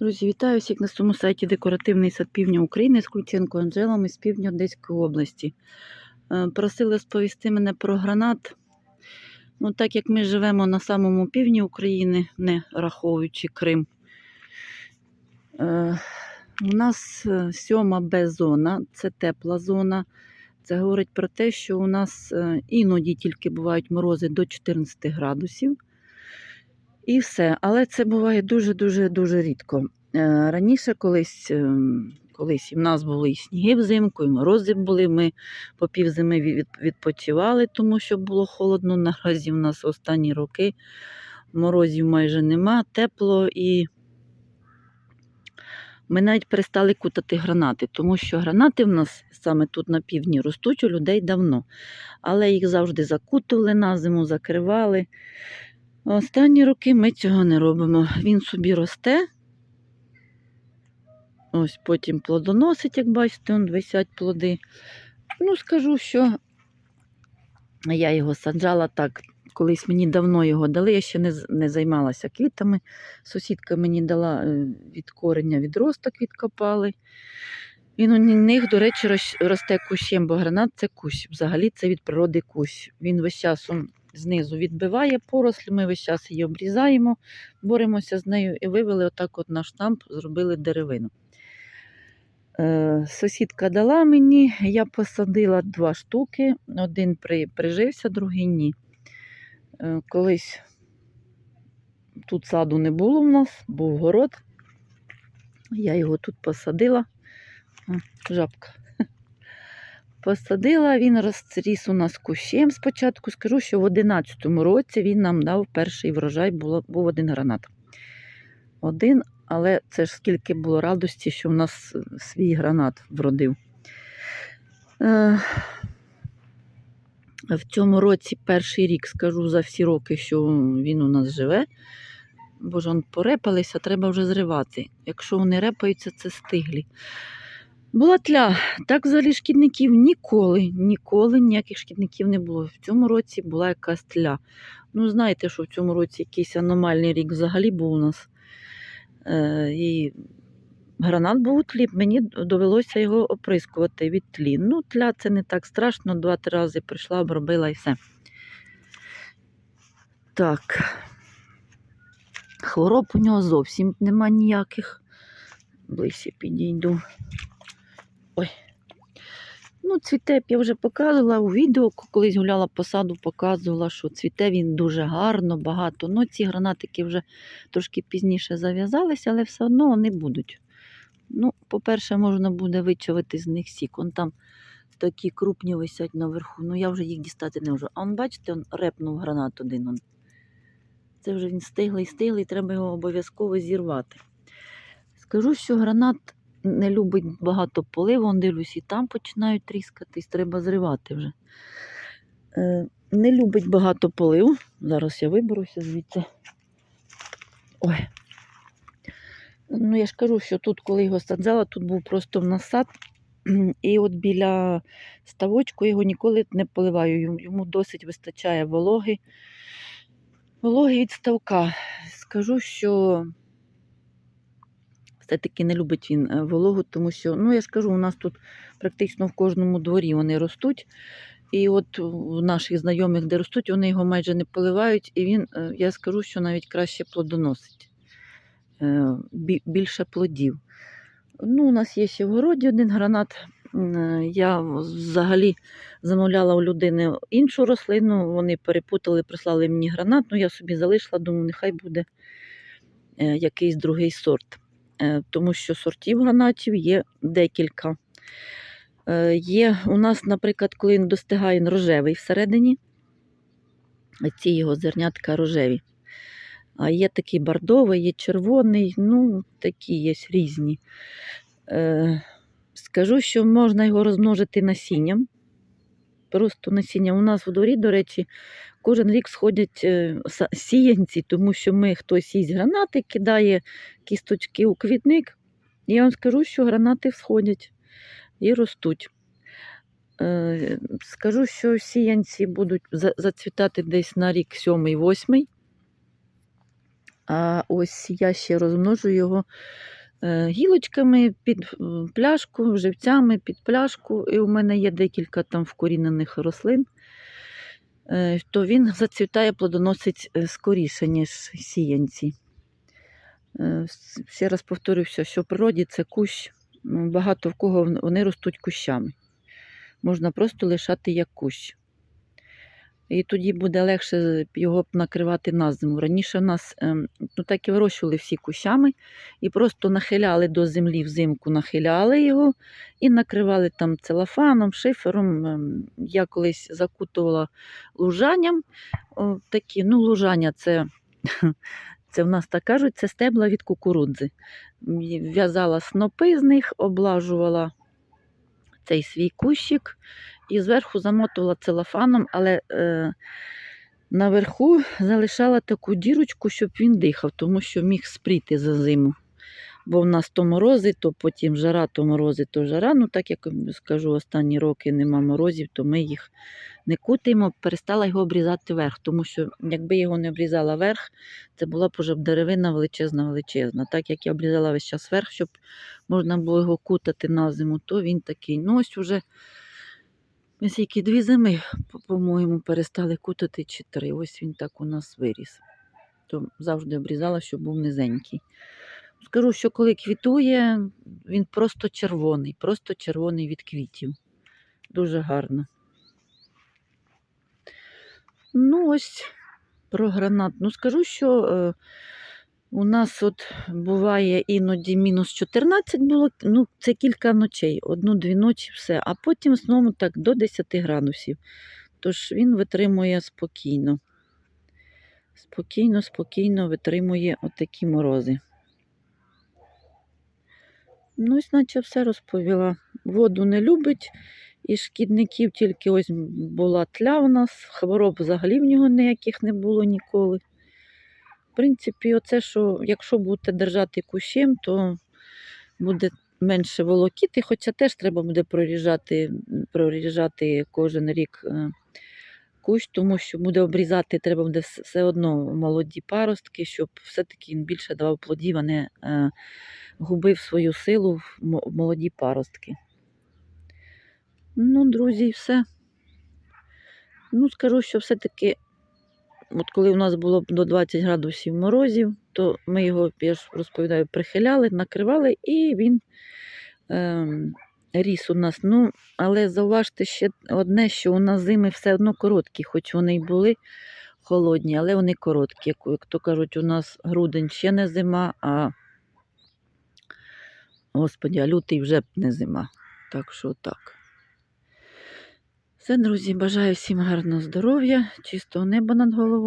Друзі, вітаю всіх на своєму сайті Декоративний сад півдня України з Ключенко Анжелами з півдня Одеської області. Е, Просили сповісти мене про гранат. Ну, так як ми живемо на самому півдні України, не раховуючи Крим. Е, У нас е, сьома Б-зона, це тепла зона. Це говорить про те, що у нас іноді тільки бувають морози до 14 градусів. І все. Але це буває дуже-дуже дуже рідко. Е, Раніше колись, ем, колись і в нас були і сніги взимку, і морози були. Ми по півзими від- відпочивали, тому що було холодно. Наразі в нас останні роки морозів майже нема, тепло і ми навіть перестали кутати гранати, тому що гранати в нас саме тут на півдні ростуть у людей давно. Але їх завжди закутували на зиму, закривали. Останні роки ми цього не робимо. Він собі росте. Ось потім плодоносить, як бачите, он висять плоди. Ну, скажу, що я його саджала так. Колись мені давно його дали, я ще не, не займалася квітами. Сусідка мені дала е, від кореня відросток відкопали. Він у них, до речі, росте кущем, бо гранат це кущ. Взагалі це від природи кущ. Він весь час знизу відбиває порослі, ми весь час її обрізаємо, боремося з нею і вивели отак от на штамп, зробили деревину. Е, Сусідка дала мені, я посадила два штуки. Один при, прижився, другий ні. Е, Колись тут саду не було в нас, був город. Я його тут посадила. Жабка. Посадила, він розріс у нас кущем спочатку. Скажу, що в 11-му році він нам дав перший врожай, було, був один гранат. Один, але це ж скільки було радості, що в нас е, свій гранат вродив. Е, в цьому році перший рік скажу за всі роки, що він у нас живе. Бо ж он порепалися, треба вже зривати. Якщо вони репаються, це стиглі. Була тля. Так взагалі шкідників ніколи, ніколи ніяких шкідників не було. В цьому році була якась тля. Ну, знаєте, що в цьому році якийсь аномальний рік взагалі був у нас. Е, і гранат був у тлі, мені довелося його оприскувати від тлі. Ну, тля це не так страшно, два-три рази прийшла, обробила і все. Так. Хвороб у нього зовсім нема ніяких. Ближче підійду. Ой. Ну, цвіте, я вже показувала у відео, колись гуляла по саду, показувала, що цвіте він дуже гарно, багато. Ну, ці гранатики вже трошки пізніше зав'язалися, але все одно вони будуть. Ну, по-перше, можна буде вичавити з них сік. Он там такі крупні висять наверху. Ну, я вже їх дістати не можу. А он, бачите, он репнув гранат один. Он. Це вже він стиглий, стиглий, треба його обов'язково зірвати. Скажу, що гранат не любить багато поливу, он дивлюсь, і там починають тріскатись, треба зривати вже. Е, не любить багато поливу. Зараз я виберуся звідси. Ой. Ну, я ж кажу, що тут, коли його саджала, тут був просто в нас сад. І от біля ставочку його ніколи не поливаю. Йому досить вистачає вологи. Вологи від ставка. Скажу, що все-таки не любить він е, вологу, тому що, ну я ж кажу, у нас тут практично в кожному дворі вони ростуть. І от у наших знайомих, де ростуть, вони його майже не поливають, і він, е, я скажу, що навіть краще плодоносить. Е, Більше плодів. Ну, у нас є ще в городі один гранат. Я взагалі замовляла у людини іншу рослину, вони перепутали, прислали мені гранат, ну я собі залишила, думаю, нехай буде якийсь другий сорт. Е, Тому що сортів гранатів є декілька. Е, Є у нас, наприклад, коли він достигає рожевий всередині, ці його зернятка рожеві. А є такий бордовий, є червоний, ну, такі є різні. Е, скажу, що можна його розмножити насінням. Просто насіння. У нас в дворі, до речі, кожен рік сходять е, сіянці, тому що ми хтось їсть гранати, кидає кісточки у квітник. І я вам скажу, що гранати всходять і ростуть. Е, Скажу, що сіянці будуть зацвітати десь на рік сьомий-восьмий. А ось я ще розмножую його гілочками під е, пляшку, живцями під пляшку. І у мене є декілька там вкорінених рослин. Е, То він зацвітає, плодоносить е, скоріше, ніж сіянці. Е, Ще раз повторюся, що в природі це кущ. Багато в кого вони ростуть кущами. Можна просто лишати як кущ. І тоді буде легше його накривати на зиму. Раніше в нас ем, ну, так і вирощували всі кущами і просто нахиляли до землі взимку, нахиляли його і накривали там целофаном, шифером. Ем, Я колись закутувала лужанням. Такі, ну, лужання це, це в нас так кажуть, це стебла від кукурудзи. В'язала снопи з них, облажувала цей свій кущик і зверху замотувала целофаном, але е, наверху залишала таку дірочку, щоб він дихав, тому що міг спріти за зиму. Бо в нас то морози, то потім жара, то морози, то жара. Ну, так як скажу, останні роки нема морозів, то ми їх не кутаємо, перестала його обрізати верх, тому що якби його не обрізала верх, це була б уже деревина величезна, величезна. Так як я обрізала весь час верх, щоб можна було його кутати на зиму, то він такий. Ну, ось уже ми скільки дві зими, по- по-моєму, перестали кутати чи три. Ось він так у нас виріс. То завжди обрізала, щоб був низенький. Скажу, що коли квітує, він просто червоний, просто червоний від квітів. Дуже гарно. Ну, ось про гранат. Ну, скажу, що е, у нас от буває іноді мінус 14 було, ну, це кілька ночей, одну-дві ночі, все, а потім знову так до 10 градусів. Тож він витримує спокійно. Спокійно, спокійно витримує отакі морози. Ну, ось наче все розповіла. Воду не любить, і шкідників тільки ось була тля у нас, хвороб взагалі в нього ніяких не було ніколи. Принципі, оце, що якщо будете держати кущем, то буде менше волокіти, хоча теж треба буде проріжати, проріжати кожен рік е, кущ, тому що буде обрізати, треба буде все одно молоді паростки, щоб все-таки він більше давав плодів, а не е, губив свою силу в молоді паростки. Ну, друзі, і все. Ну, скажу, що все-таки, от коли у нас було до 20 градусів морозів, то ми його, я ж розповідаю, прихиляли, накривали, і він ем, ріс у нас. Ну, але зауважте ще одне, що у нас зими все одно короткі, хоч вони й були холодні, але вони короткі. Як, то кажуть, у нас грудень ще не зима, а Господи, а лютий вже б не зима. Так що так. Все, друзі, бажаю всім гарного здоров'я, чистого неба над головою.